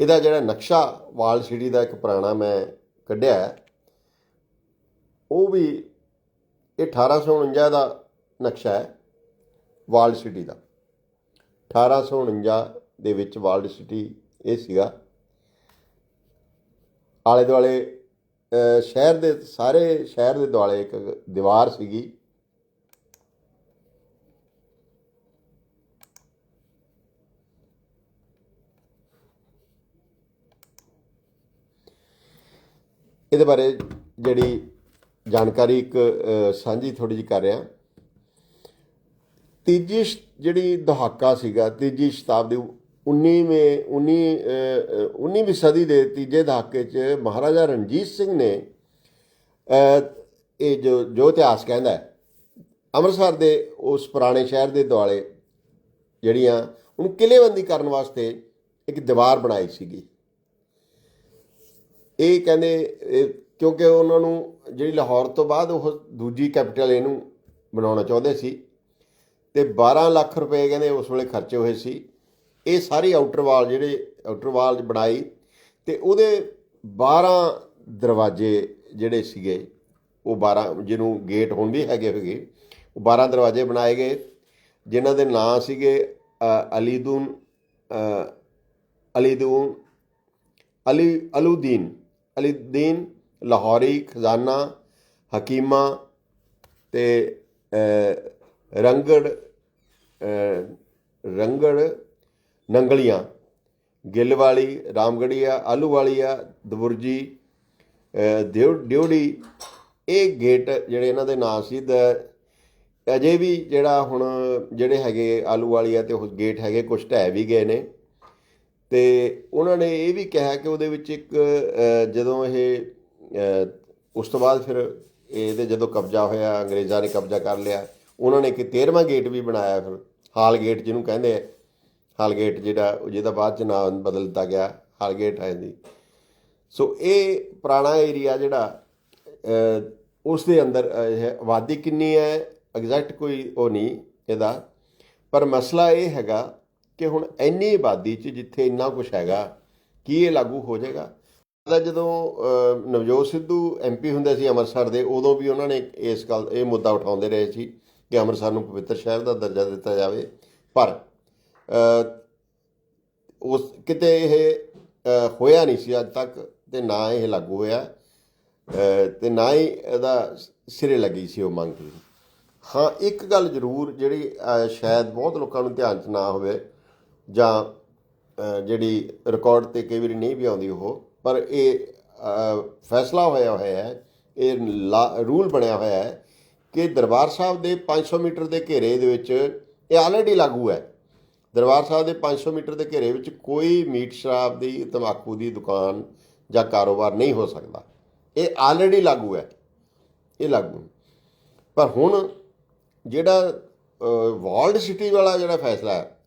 ਇਹਦਾ ਜਿਹੜਾ ਨਕਸ਼ਾ ਵਾਲ ਸਿਟੀ ਦਾ ਇੱਕ ਪੁਰਾਣਾ ਮੈਂ ਕੱਢਿਆ ਉਹ ਵੀ ਇਹ 1849 ਦਾ ਨਕਸ਼ਾ ਹੈ ਵਾਲਡ ਸਿਟੀ ਦਾ। 1849 ਦੇ ਵਿੱਚ ਵਾਲਡ ਸਿਟੀ ਇਹ ਸੀਗਾ। ਆਲੇ ਦੁਆਲੇ ਸ਼ਹਿਰ ਦੇ, ਸਾਰੇ ਸ਼ਹਿਰ ਦੇ ਦੁਆਲੇ ਇੱਕ ਦੀਵਾਰ ਸੀਗੀ। ਇਹਦੇ ਬਾਰੇ ਜਿਹੜੀ ਜਾਣਕਾਰੀ ਇੱਕ ਸਾਂਝੀ ਥੋੜੀ ਜਿਹੀ ਕਰ ਰਿਹਾ। ਤੀਜੀ ਸ਼- ਜਿਹੜੀ ਦਹਾਕਾ ਸੀਗਾ ਤੀਜੀ ਸ਼ਤਾਬਦੀ 19ਵੇਂ 19 ਅ, 19ਵੀਂ ਸਦੀ ਦੇ ਤੀਜੇ ਦਹਾਕੇ 'ਚ ਮਹਾਰਾਜਾ ਰਣਜੀਤ ਸਿੰਘ ਨੇ ਇਹ ਜੋ ਜੋ ਇਤਿਹਾਸ ਕਹਿੰਦਾ ਅੰਮ੍ਰਿਤਸਰ ਦੇ ਉਸ ਪੁਰਾਣੇ ਸ਼ਹਿਰ ਦੇ ਦੁਆਲੇ ਜਿਹੜੀਆਂ ਉਹਨੂੰ ਕਿਲ੍ਹੇਬੰਦੀ ਕਰਨ ਵਾਸਤੇ ਇੱਕ ਦੀਵਾਰ ਬਣਾਈ ਸੀਗੀ। ਇਹ ਕਹਿੰਦੇ ਕਿਉਂਕਿ ਉਹਨਾਂ ਨੂੰ ਜਿਹੜੀ ਲਾਹੌਰ ਤੋਂ ਬਾਅਦ ਉਹ ਦੂਜੀ ਕੈਪੀਟਲ ਇਹਨੂੰ ਬਣਾਉਣਾ ਚਾਹੁੰਦੇ ਸੀ ਤੇ 12 ਲੱਖ ਰੁਪਏ ਕਹਿੰਦੇ ਉਸ ਵੇਲੇ ਖਰਚੇ ਹੋਏ ਸੀ। ਇਹ ਸਾਰੀ ਆਊਟਰ ਵਾਲ ਜਿਹੜੇ ਆਊਟਰ ਵਾਲ ਬਣਾਈ ਤੇ ਉਹਦੇ 12 ਦਰਵਾਜ਼ੇ ਜਿਹੜੇ ਸੀਗੇ, ਉਹ 12 ਜਿਹਨੂੰ ਗੇਟ ਹੁਣ ਵੀ ਹੈਗੇ ਹੋਗੇ, ਉਹ 12 ਦਰਵਾਜ਼ੇ ਬਣਾਏ ਗਏ, ਜਿਨ੍ਹਾਂ ਦੇ ਨਾਂ ਸੀਗੇ ਅਲੀਦੂਨ ਅਲੀਦੂਨ, ਅਲੀ, ਅਲੂਦੀਨ। ਅਲੀਦੀਨ ਲਾਹੌਰੀ ਖਜ਼ਾਨਾ ਹਕੀਮਾ ਤੇ ਰੰਗੜ ਰੰਗੜ ਨੰਗਲੀਆਂ ਗਿੱਲ ਵਾਲੀ ਰਾਮਗੜੀਆ ਆਲੂ ਵਾਲੀਆ ਦਬੁਰਜੀ ਅ, ਦਿਉ ਡਿਉੜੀ ਇਹ ਗੇਟ ਜਿਹੜੇ ਇਹਨਾਂ ਦੇ ਨਾਂ ਸੀ ਦ ਅਜੇ ਵੀ ਜਿਹੜਾ ਹੁਣ ਜਿਹੜੇ ਹੈਗੇ ਆਲੂ ਵਾਲੀਆ ਤੇ ਉਹ ਗੇਟ ਹੈਗੇ ਕੁਝ ਢਹਿ ਵੀ ਗਏ ਨੇ। ਤੇ ਉਹਨਾਂ ਨੇ ਇਹ ਵੀ ਕਿਹਾ ਕਿ ਉਹਦੇ ਵਿੱਚ ਇੱਕ ਜਦੋਂ ਇਹ ਉਸ ਤੋਂ ਬਾਅਦ ਫਿਰ ਇਹਦੇ ਜਦੋਂ ਕਬਜ਼ਾ ਹੋਇਆ, ਅੰਗਰੇਜ਼ਾਂ ਨੇ ਕਬਜ਼ਾ ਕਰ ਲਿਆ, ਉਹਨਾਂ ਨੇ ਇੱਕ 13ਵਾਂ ਗੇਟ ਵੀ ਬਣਾਇਆ ਫਿਰ, ਹਾਲ ਗੇਟ ਜਿਹਨੂੰ ਕਹਿੰਦੇ ਆ। ਹਾਲ ਗੇਟ ਜਿਹੜਾ ਉਹ ਜਿਹਦਾ ਬਾਅਦ ਚ ਨਾਮ ਬਦਲ ਦਿੱਤਾ ਗਿਆ, ਹਾਲ ਗੇਟ ਹੈ ਜੀ ਸੋ ਇਹ ਪੁਰਾਣਾ ਏਰੀਆ ਜਿਹੜਾ ਉਸ ਦੇ ਅੰਦਰ ਆਬਾਦੀ ਕਿੰਨੀ ਹੈ, ਐਗਜ਼ੈਕਟ ਕੋਈ ਉਹ ਨਹੀਂ ਇਹਦਾ। ਪਰ ਮਸਲਾ ਇਹ ਹੈਗਾ ਕਿ ਹੁਣ ਇੰਨੀ ਆਬਾਦੀ 'ਚ ਜਿੱਥੇ ਇੰਨਾ ਕੁਝ ਹੈਗਾ ਕੀ ਇਹ ਲਾਗੂ ਹੋ ਜਾਏਗਾ? ਦਾ ਜਦੋਂ ਨਵਜੋਤ ਸਿੱਧੂ ਐਮਪੀ ਹੁੰਦੇ ਸੀ ਅੰਮ੍ਰਿਤਸਰ ਦੇ ਉਦੋਂ ਵੀ ਉਹਨਾਂ ਨੇ ਇਸ ਗੱਲ ਇਹ ਮੁੱਦਾ ਉਠਾਉਂਦੇ ਰਹੇ ਸੀ ਕਿ ਅੰਮ੍ਰਿਤਸਰ ਨੂੰ ਪਵਿੱਤਰ ਸ਼ਹਿਰ ਦਾ ਦਰਜਾ ਦਿੱਤਾ ਜਾਵੇ। ਪਰ ਉਸ ਕਿਤੇ ਇਹ ਹੋਇਆ ਨਹੀਂ ਸੀ ਅੱਜ ਤੱਕ ਤੇ ਨਾ ਇਹ ਲਾਗੂ ਹੋਇਆ। ਅ, ਤੇ ਨਾ ਹੀ ਇਹਦਾ ਸਿਰੇ ਲੱਗੀ ਸੀ ਉਹ ਮੰਗ। ਹਾਂ ਇੱਕ ਗੱਲ ਜ਼ਰੂਰ ਜਿਹੜੀ ਸ਼ਾਇਦ ਬਹੁਤ ਲੋਕਾਂ ਨੂੰ ਧਿਆਨ 'ਚ ਨਾ ਹੋਵੇ ਜਾਂ ਜਿਹੜੀ ਰਿਕਾਰਡ ਤੇ ਕਈ ਵਾਰੀ ਨਹੀਂ ਵੀ ਆਉਂਦੀ ਉਹ, ਪਰ ਇਹ ਫੈਸਲਾ ਹੋਇਆ ਹੋਇਆ ਹੈ, ਇਹ ਲਾ- ਰੂਲ ਬਣਿਆ ਹੋਇਆ ਹੈ ਕਿ ਦਰਬਾਰ ਸਾਹਿਬ ਦੇ 500 ਮੀਟਰ ਦੇ ਘੇਰੇ ਦੇ ਵਿੱਚ ਇਹ ਆਲਰੇਡੀ ਲਾਗੂ ਹੈ। ਦਰਬਾਰ ਸਾਹਿਬ ਦੇ 500 ਮੀਟਰ ਦੇ ਘੇਰੇ ਵਿੱਚ ਕੋਈ ਮੀਟ ਸ਼ਰਾਬ ਦੀ, ਤੰਬਾਕੂ ਦੀ ਦੁਕਾਨ ਜਾਂ ਕਾਰੋਬਾਰ ਨਹੀਂ ਹੋ ਸਕਦਾ। ਇਹ ਆਲਰੇਡੀ ਲਾਗੂ ਹੈ। ਇਹ ਲਾਗੂ। ਪਰ ਹੁਣ ਜਿਹੜਾ ਵਾਰਲਡ ਸਿਟੀ ਵਾਲਾ ਜਿਹੜਾ ਫੈਸਲਾ ਹੈ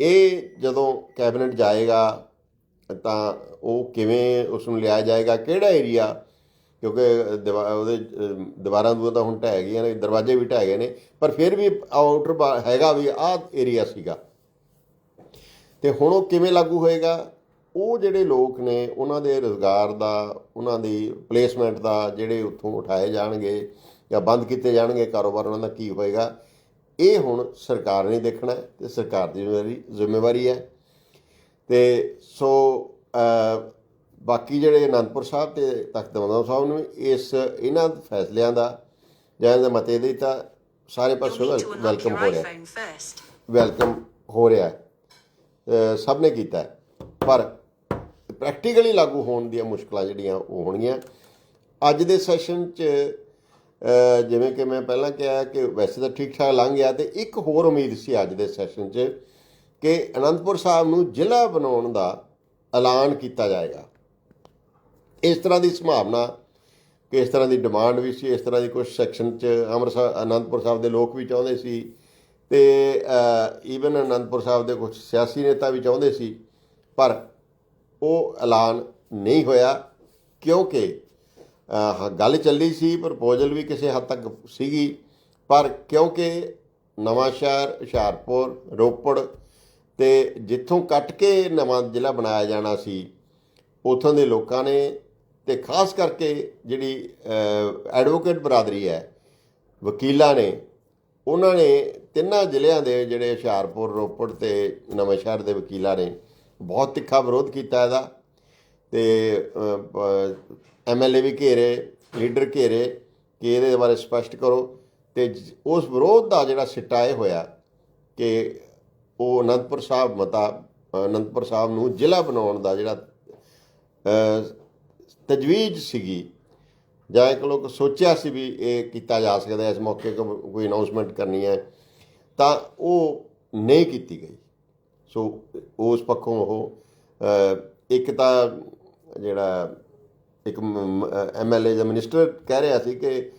ਇਹ ਜਦੋਂ ਕੈਬਨਿਟ ਜਾਏਗਾ, ਤਾਂ ਉਹ ਕਿਵੇਂ ਉਸ ਨੂੰ ਲਿਆ ਜਾਏਗਾ, ਕਿਹੜਾ ਏਰੀਆ ਕਿਉਂਕਿ ਦੀਵਾ- ਉਹਦੇ ਦੀਵਾਰਾਂ ਦੂਆਂ ਤਾਂ ਹੁਣ ਢਹਿ ਗਈਆਂ ਨੇ, ਦਰਵਾਜ਼ੇ ਵੀ ਢਹਿ ਗਏ ਨੇ, ਪਰ ਫਿਰ ਵੀ ਆਊਟਰ ਹੈਗਾ ਵੀ ਆਹ ਏਰੀਆ ਸੀਗਾ। ਤੇ ਹੁਣ ਉਹ ਕਿਵੇਂ ਲਾਗੂ ਹੋਏਗਾ? ਉਹ ਜਿਹੜੇ ਲੋਕ ਨੇ, ਉਹਨਾਂ ਦੇ ਰੋਜ਼ਗਾਰ ਦਾ, ਉਹਨਾਂ ਦੀ ਪਲੇਸਮੈਂਟ ਦਾ, ਜਿਹੜੇ ਉੱਥੋਂ ਉਠਾਏ ਜਾਣਗੇ ਜਾਂ ਬੰਦ ਕੀਤੇ ਜਾਣਗੇ ਕਾਰੋਬਾਰ, ਉਹਨਾਂ ਦਾ ਕੀ ਹੋਏਗਾ? ਇਹ ਹੁਣ ਸਰਕਾਰ ਨੇ ਦੇਖਣਾ ਹੈ ਤੇ ਸਰਕਾਰ ਦੀ ਜ਼ਿੰਮੇਵਾਰੀ ਜ਼ਿੰਮੇਵਾਰੀ ਹੈ ਤੇ ਸੋ ਬਾਕੀ ਜਿਹੜੇ ਅਨੰਦਪੁਰ ਸਾਹਿਬ ਤੇ ਤਖਤ ਦਮਦਮਾ ਸਾਹਿਬ ਨੂੰ ਇਸ ਇਹਨਾਂ ਫੈਸਲਿਆਂ ਦਾ ਜਾਂ ਇਹਦੇ ਮਤੇ ਦੀ ਤਾਂ ਸਾਰੇ ਪਾਸੋਂ ਵੈਲਕਮ ਹੋ ਰਿਹਾ. ਵੈਲਕਮ ਹੋ ਰਿਹਾ ਸਭ ਨੇ ਕੀਤਾ। ਪਰ ਪ੍ਰੈਕਟੀਕਲੀ ਲਾਗੂ ਹੋਣ ਦੀਆਂ ਮੁਸ਼ਕਲਾਂ ਜਿਹੜੀਆਂ ਉਹ ਹੋਣਗੀਆਂ ਅੱਜ ਦੇ ਸੈਸ਼ਨ 'ਚ ਜਿਵੇਂ ਕਿ ਮੈਂ ਪਹਿਲਾਂ ਕਿਹਾ ਕਿ ਵੈਸੇ ਤਾਂ ਠੀਕ ਠਾਕ ਲੰਘ ਗਿਆ ਤੇ ਇੱਕ ਹੋਰ ਉਮੀਦ ਸੀ ਅੱਜ ਦੇ ਸੈਸ਼ਨ 'ਚ ਕਿ ਅਨੰਦਪੁਰ ਸਾਹਿਬ ਨੂੰ ਜ਼ਿਲ੍ਹਾ ਬਣਾਉਣ ਦਾ ਐਲਾਨ ਕੀਤਾ ਜਾਏਗਾ। ਇਸ ਤਰ੍ਹਾਂ ਦੀ ਸੰਭਾਵਨਾ, ਕਿ ਇਸ ਤਰ੍ਹਾਂ ਦੀ ਡਿਮਾਂਡ ਵੀ ਸੀ, ਇਸ ਤਰ੍ਹਾਂ ਦੀ ਕੁਝ ਸੈਕਸ਼ਨ 'ਚ ਅੰਮ੍ਰਿਤਸਰ, ਅਨੰਦਪੁਰ ਸਾਹਿਬ ਦੇ ਲੋਕ ਵੀ ਚਾਹੁੰਦੇ ਸੀ ਤੇ ਈਵਨ ਅਨੰਦਪੁਰ ਸਾਹਿਬ ਦੇ ਕੁਝ ਸਿਆਸੀ ਨੇਤਾ ਵੀ ਚਾਹੁੰਦੇ ਸੀ, ਪਰ ਉਹ ਐਲਾਨ ਨਹੀਂ ਹੋਇਆ ਕਿਉਂਕਿ ਗੱਲ ਚੱਲੀ ਸੀ, ਪ੍ਰਪੋਜ਼ਲ ਵੀ ਕਿਸੇ ਹੱਦ ਤੱਕ ਸੀਗੀ, ਪਰ ਕਿਉਂਕਿ ਨਵਾਂ ਸ਼ਹਿਰ, ਹੁਸ਼ਿਆਰਪੁਰ, ਰੋਪੜ ਤੇ ਜਿੱਥੋਂ ਕੱਟ ਕੇ ਨਵਾਂ ਜ਼ਿਲ੍ਹਾ ਬਣਾਇਆ ਜਾਣਾ ਸੀ, ਉਥੋਂ ਦੇ ਲੋਕਾਂ ਨੇ ਤੇ ਖਾਸ ਕਰਕੇ ਜਿਹੜੀ ਐਡਵੋਕੇਟ ਬਰਾਦਰੀ ਹੈ, ਵਕੀਲਾਂ ਨੇ, ਉਹਨਾਂ ਨੇ ਤਿੰਨਾਂ ਜ਼ਿਲ੍ਹਿਆਂ ਦੇ ਜਿਹੜੇ ਹੁਸ਼ਿਆਰਪੁਰ, ਰੋਪੜ ਤੇ ਨਵਾਂ ਸ਼ਹਿਰ ਦੇ ਵਕੀਲਾਂ ਨੇ, ਬਹੁਤ ਤਿੱਖਾ ਵਿਰੋਧ ਕੀਤਾ ਇਹਦਾ। ਤੇ ਐਮਐਲਏ ਵੀ ਘੇਰੇ, ਲੀਡਰ ਘੇਰੇ ਕਿ ਇਹਦੇ ਬਾਰੇ ਸਪਸ਼ਟ ਕਰੋ ਤੇ ਉਸ ਵਿਰੋਧ ਦਾ ਜਿਹੜਾ ਸਿੱਟਾ ਇਹ ਹੋਇਆ ਕਿ ਉਹ ਅਨੰਦਪੁਰ ਸਾਹਿਬ ਮਤਾ, ਅਨੰਦਪੁਰ ਸਾਹਿਬ ਨੂੰ ਜ਼ਿਲ੍ਹਾ ਬਣਾਉਣ ਦਾ ਜਿਹੜਾ ਤਜਵੀਜ਼ ਸੀਗੀ। ਜਾਂ ਇੱਕ ਲੋਕ ਸੋਚਿਆ ਸੀ ਵੀ ਇਹ ਕੀਤਾ ਜਾ ਸਕਦਾ, ਇਸ ਮੌਕੇ ਕੋਈ ਅਨਾਉਂਸਮੈਂਟ ਕਰਨੀ ਹੈ, ਤਾਂ ਉਹ ਨਹੀਂ ਕੀਤੀ ਗਈ। ਸੋ, ਉਸ ਪੱਖੋਂ ਉਹ ਇੱਕ ਤਾਂ ਜਿਹੜਾ ਇੱਕ ਐਮਐਲਏ ਜਾਂ ਮਿਨਿਸਟਰ ਕਹਿ ਰਿਹਾ ਸੀ ਕਿ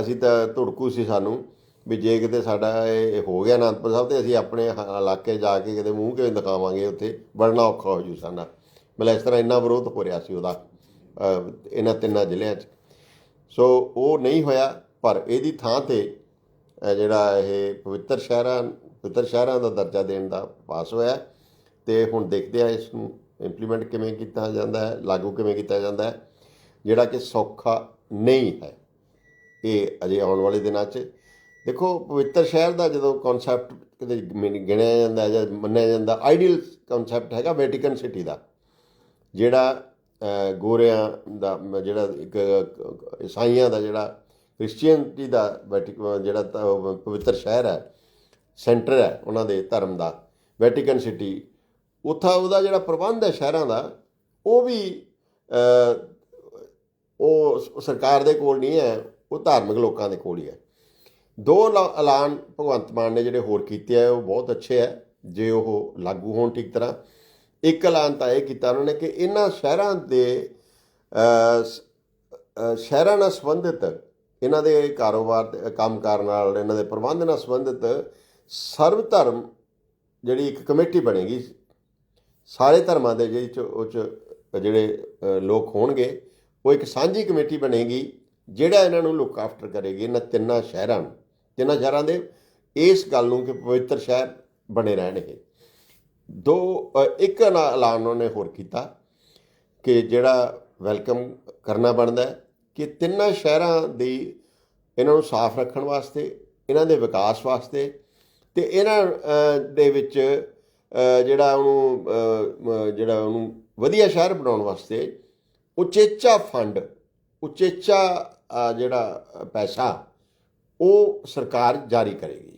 ਅਸੀਂ ਤਾਂ ਧੁੜਕੂ ਸੀ ਸਾਨੂੰ, ਵੀ ਜੇ ਕਿਤੇ ਸਾਡਾ ਇਹ ਹੋ ਗਿਆ ਅਨੰਦਪੁਰ ਸਾਹਿਬ ਤੇ ਅਸੀਂ ਆਪਣੇ ਹ- ਇਲਾਕੇ ਜਾ ਕੇ ਕਿਤੇ ਮੂੰਹ ਕਿਵੇਂ ਦਿਖਾਵਾਂਗੇ ਉੱਥੇ? ਬੜਨਾ ਔਖਾ ਹੋ ਜੂ ਸਾਡਾ। ਮਤਲਬ ਇਸ ਤਰ੍ਹਾਂ ਇੰਨਾ ਵਿਰੋਧ ਹੋ ਰਿਹਾ ਸੀ ਉਹਦਾ ਇਹਨਾਂ ਤਿੰਨਾਂ ਜ਼ਿਲ੍ਹਿਆਂ 'ਚ। ਸੋ ਉਹ ਨਹੀਂ ਹੋਇਆ, ਪਰ ਇਹਦੀ ਥਾਂ ਤੇ ਜਿਹੜਾ ਇਹ ਪਵਿੱਤਰ ਸ਼ਹਿਰਾਂ ਪਵਿੱਤਰ ਸ਼ਹਿਰਾਂ ਦਾ ਦਰਜਾ ਦੇਣ ਦਾ ਪਾਸ ਹੋਇਆ। ਹੈ ਤੇ ਹੁਣ ਦੇਖਦੇ ਆ ਇਸ ਨੂੰ ਇੰਪਲੀਮੈਂਟ ਕਿਵੇਂ ਕੀਤਾ ਜਾਂਦਾ ਹੈ, ਲਾਗੂ ਕਿਵੇਂ ਕੀਤਾ ਜਾਂਦਾ ਹੈ, ਜਿਹੜਾ ਕਿ ਸੌਖਾ ਨਹੀਂ ਹੈ, ਇਹ ਅਜੇ ਆਉਣ ਵਾਲੇ ਦਿਨਾਂ 'ਚ। ਦੇਖੋ, ਪਵਿੱਤਰ ਸ਼ਹਿਰ ਦਾ ਜਦੋਂ ਕਨਸੈਪਟ ਕਿਤੇ ਗਿਣ- ਗਿਣਿਆ ਜਾਂਦਾ ਜਾਂ ਮੰਨਿਆ ਜਾਂਦਾ ਆਈਡੀਅਲ ਕਨਸੈਪਟ ਹੈਗਾ ਵੈਟੀਕਨ ਸਿਟੀ ਦਾ, ਜਿਹੜਾ ਗੋਰਿਆਂ ਦਾ, ਜਿਹੜਾ ਇੱਕ ਈਸਾਈਆਂ ਦਾ, ਜਿਹੜਾ ਕ੍ਰਿਸਚੀਅਨਟੀ ਦਾ ਵੈਟਿਕ ਜਿਹੜਾ ਪਵਿੱਤਰ ਸ਼ਹਿਰ ਹੈ ਸੈਂਟਰ ਹੈ, ਉਹਨਾਂ ਦੇ ਧਰਮ ਦਾ ਵੈਟੀਕਨ ਸਿਟੀ ਉੱਥਾ ਉਹਦਾ ਜਿਹੜਾ ਪ੍ਰਬੰਧ ਹੈ ਸ਼ਹਿਰਾਂ ਦਾ, ਉਹ ਵੀ ਉਹ ਸਰਕਾਰ ਦੇ ਕੋਲ ਨਹੀਂ ਹੈ, ਉਹ ਧਾਰਮਿਕ ਲੋਕਾਂ ਦੇ ਕੋਲ ਹੀ ਹੈ। ਦੋ ਐਲਾ- ਐਲਾਨ ਭਗਵੰਤ ਮਾਨ ਨੇ ਜਿਹੜੇ ਹੋਰ ਕੀਤੇ ਆ, ਉਹ ਬਹੁਤ ਅੱਛੇ ਹੈ ਜੇ ਉਹ ਲਾਗੂ ਹੋਣ ਠੀਕ ਤਰ੍ਹਾਂ। ਇੱਕ ਐਲਾਨ ਤਾਂ ਇਹ ਕੀਤਾ ਉਹਨਾਂ ਨੇ ਕਿ ਇਹਨਾਂ ਸ਼ਹਿਰਾਂ ਦੇ ਸ਼ਹਿਰਾਂ ਨਾਲ ਸੰਬੰਧਿਤ, ਇਹਨਾਂ ਦੇ ਕਾਰੋਬਾਰ ਤੇ ਕੰਮਕਾਰ ਨਾਲ, ਇਹਨਾਂ ਦੇ ਪ੍ਰਬੰਧ ਨਾਲ ਸੰਬੰਧਿਤ ਸਰਵ ਧਰਮ ਜਿਹੜੀ ਇੱਕ ਕਮੇਟੀ ਬਣੇਗੀ ਸਾਰੇ ਧਰਮਾਂ ਦੇ ਜਿਹੜੇ ਉਹ ਚ ਜਿਹੜੇ ਲੋਕ ਹੋਣਗੇ, ਉਹ ਇੱਕ ਸਾਂਝੀ ਕਮੇਟੀ ਬਣੇਗੀ, ਜਿਹੜਾ ਇਹਨਾਂ ਨੂੰ ਲੁੱਕ ਆਫਟਰ ਕਰੇਗੀ, ਇਹਨਾਂ ਤਿੰਨਾਂ ਸ਼ਹਿਰਾਂ ਨੂੰ। ਤਿੰਨਾਂ ਸ਼ਹਿਰਾਂ ਦੇ ਇਸ ਗੱਲ ਨੂੰ ਕਿ ਪਵਿੱਤਰ ਸ਼ਹਿਰ ਬਣੇ ਰਹਿਣਗੇ। ਦੋ ਇੱਕ ਐਲਾਨ ਉਹਨਾਂ ਨੇ ਹੋਰ ਕੀਤਾ ਕਿ ਜਿਹੜਾ ਵੈਲਕਮ ਕਰਨਾ ਬਣਦਾ ਕਿ ਤਿੰਨਾਂ ਸ਼ਹਿਰਾਂ ਦੀ ਇਹਨਾਂ ਨੂੰ ਸਾਫ਼ ਰੱਖਣ ਵਾਸਤੇ, ਇਹਨਾਂ ਦੇ ਵਿਕਾਸ ਵਾਸਤੇ ਤੇ ਇਹਨਾਂ ਦੇ ਵਿੱਚ ਜਿਹੜਾ ਉਹਨੂੰ ਜਿਹੜਾ ਉਹਨੂੰ ਵਧੀਆ ਸ਼ਹਿਰ ਬਣਾਉਣ ਵਾਸਤੇ ਉਚੇਚਾ ਫੰਡ, ਉਚੇਚਾ ਜਿਹੜਾ ਪੈਸਾ ਉਹ ਸਰਕਾਰ ਜਾਰੀ ਕਰੇਗੀ।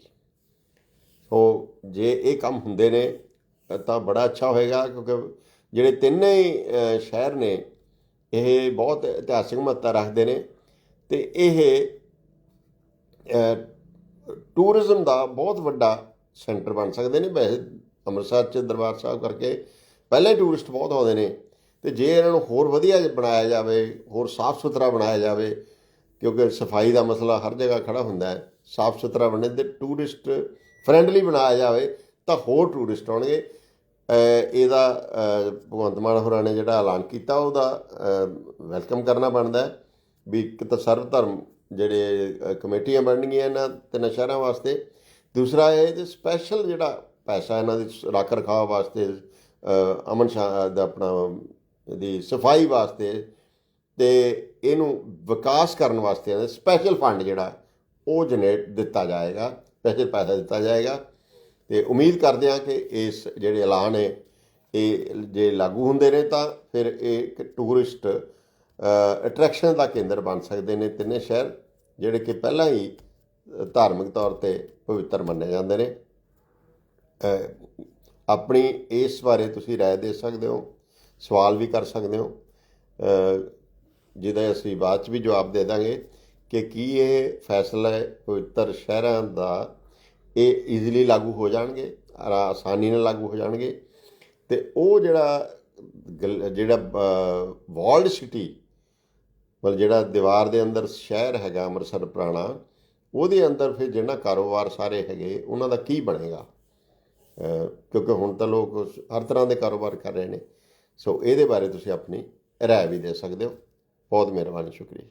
ਸੋ ਜੇ ਇਹ ਕੰਮ ਹੁੰਦੇ ਨੇ, ਤਾਂ ਬੜਾ ਅੱਛਾ ਹੋਏਗਾ ਕਿਉਂਕਿ ਜਿਹੜੇ ਤਿੰਨੇ ਸ਼ਹਿਰ ਨੇ, ਇਹ ਬਹੁਤ ਇਤਿਹਾਸਿਕ ਮਹੱਤਤਾ ਰੱਖਦੇ ਨੇ ਤੇ ਇਹ ਟੂਰਿਜ਼ਮ ਦਾ ਬਹੁਤ ਵੱਡਾ ਸੈਂਟਰ ਬਣ ਸਕਦੇ ਨੇ। ਵੈਸੇ ਅੰਮ੍ਰਿਤਸਰ ਚ ਦਰਬਾਰ ਸਾਹਿਬ ਕਰਕੇ ਪਹਿਲਾਂ ਹੀ ਟੂਰਿਸਟ ਬਹੁਤ ਆਉਂਦੇ ਨੇ ਤੇ ਜੇ ਇਹਨਾਂ ਨੂੰ ਹੋਰ ਵਧੀਆ ਬਣਾਇਆ ਜਾਵੇ, ਹੋਰ ਸਾਫ਼ ਸੁਥਰਾ ਬਣਾਇਆ ਜਾਵੇ, ਕਿਉਂਕਿ ਸਫ਼ਾਈ ਦਾ ਮਸਲਾ ਹਰ ਜਗ੍ਹਾ ਖੜਾ ਹੁੰਦਾ ਹੈ, ਸਾਫ਼ ਸੁਥਰਾ ਬਣੇ ਤੇ ਟੂਰਿਸਟ ਫਰੈਂਡਲੀ ਬਣਾਇਆ ਜਾਵੇ, ਤਾਂ ਹੋਰ ਟੂਰਿਸਟ ਆਉਣਗੇ। ਇਹਦਾ ਭਗਵੰਤ ਮਾਨ ਹੋਰਾਂ ਨੇ ਜਿਹੜਾ ਐਲਾਨ ਕੀਤਾ, ਉਹਦਾ ਵੈਲਕਮ ਕਰਨਾ ਬਣਦਾ ਹੈ ਵੀ ਇੱਕ ਤਾਂ ਸਰਵ ਧਰਮ ਜਿਹੜੇ ਕਮੇਟੀਆਂ ਬਣਨਗੀਆਂ ਇਹਨਾਂ ਤਿੰਨ ਸ਼ਹਿਰਾਂ ਵਾਸਤੇ। ਦੂਸਰਾ ਇਹ ਤੇ ਸਪੈਸ਼ਲ ਜਿਹੜਾ ਪੈਸਾ ਇਹਨਾਂ ਦੀ ਰੱਖ ਰਖਾਅ ਵਾਸਤੇ ਅਮਨ ਸ਼ਾਹ ਦਾ ਆਪਣਾ ਇਹਦੀ ਸਫ਼ਾਈ ਵਾਸਤੇ ਤੇ ਇਹਨੂੰ ਵਿਕਾਸ ਕਰਨ ਵਾਸਤੇ ਸਪੈਸ਼ਲ ਫੰਡ ਜਿਹੜਾ, ਉਹ ਜਨਰੇਟ ਦਿੱਤਾ ਜਾਏਗਾ ਸਪੈਸ਼ਲ ਪੈਸਾ ਦਿੱਤਾ ਜਾਏਗਾ। ਤੇ ਉਮੀਦ ਕਰਦੇ ਹਾਂ ਕਿ ਇਸ ਜਿਹੜੇ ਐਲਾਨ ਹੈ ਇਹ ਜੇ ਲਾਗੂ ਹੁੰਦੇ ਨੇ ਤਾਂ ਫਿਰ ਇਹ ਇੱਕ ਟੂਰਿਸਟ ਅਟਰੈਕਸ਼ਨ ਦਾ ਕੇਂਦਰ ਬਣ ਸਕਦੇ ਨੇ ਤਿੰਨੇ ਸ਼ਹਿਰ, ਜਿਹੜੇ ਕਿ ਪਹਿਲਾਂ ਹੀ ਧਾਰਮਿਕ ਤੌਰ ਤੇ ਪਵਿੱਤਰ ਮੰਨੇ ਜਾਂਦੇ ਨੇ। ਆਪਣੀ ਇਸ ਬਾਰੇ ਤੁਸੀਂ ਰਾਏ ਦੇ ਸਕਦੇ ਹੋ, ਸਵਾਲ ਵੀ ਕਰ ਸਕਦੇ ਹੋ। ਜਿਹਦਾ ਅਸੀਂ ਬਾਅਦ ਚ ਵੀ ਜਵਾਬ ਦੇ ਦਾਂਗੇ ਕਿ ਕੀ ਇਹ ਫੈਸਲਾ ਪਵਿੱਤਰ ਸ਼ਹਿਰਾਂ ਦਾ, ਇਹ ਈਜ਼ੀਲੀ ਲਾਗੂ ਹੋ ਜਾਣਗੇ ਆਸਾਨੀ ਨਾਲ ਲਾਗੂ ਹੋ ਜਾਣਗੇ। ਤੇ ਉਹ ਜਿਹੜਾ ਗਲ- ਜਿਹੜਾ ਵਾਲਡ ਸਿਟੀ ਮਤਲਬ ਜਿਹੜਾ ਦੀਵਾਰ ਦੇ ਅੰਦਰ ਸ਼ਹਿਰ ਹੈਗਾ ਅੰਮ੍ਰਿਤਸਰ ਪੁਰਾਣਾ, ਉਹਦੇ ਅੰਦਰ ਫਿਰ ਜਿਹੜਾ ਕਾਰੋਬਾਰ ਸਾਰੇ ਹੈਗੇ, ਉਹਨਾਂ ਦਾ ਕੀ ਬਣੇਗਾ? ਕਿਉਂਕਿ ਹੁਣ ਤਾਂ ਲੋਕ ਹਰ ਤਰ੍ਹਾਂ ਦੇ ਕਾਰੋਬਾਰ ਕਰ ਰਹੇ ਨੇ। ਸੋ ਇਹਦੇ ਬਾਰੇ ਤੁਸੀਂ ਆਪਣੀ ਰਾਏ ਵੀ ਦੇ ਸਕਦੇ ਹੋ। ਬਹੁਤ ਮਿਹਰਬਾਨੀ, ਸ਼ੁਕਰੀਆ।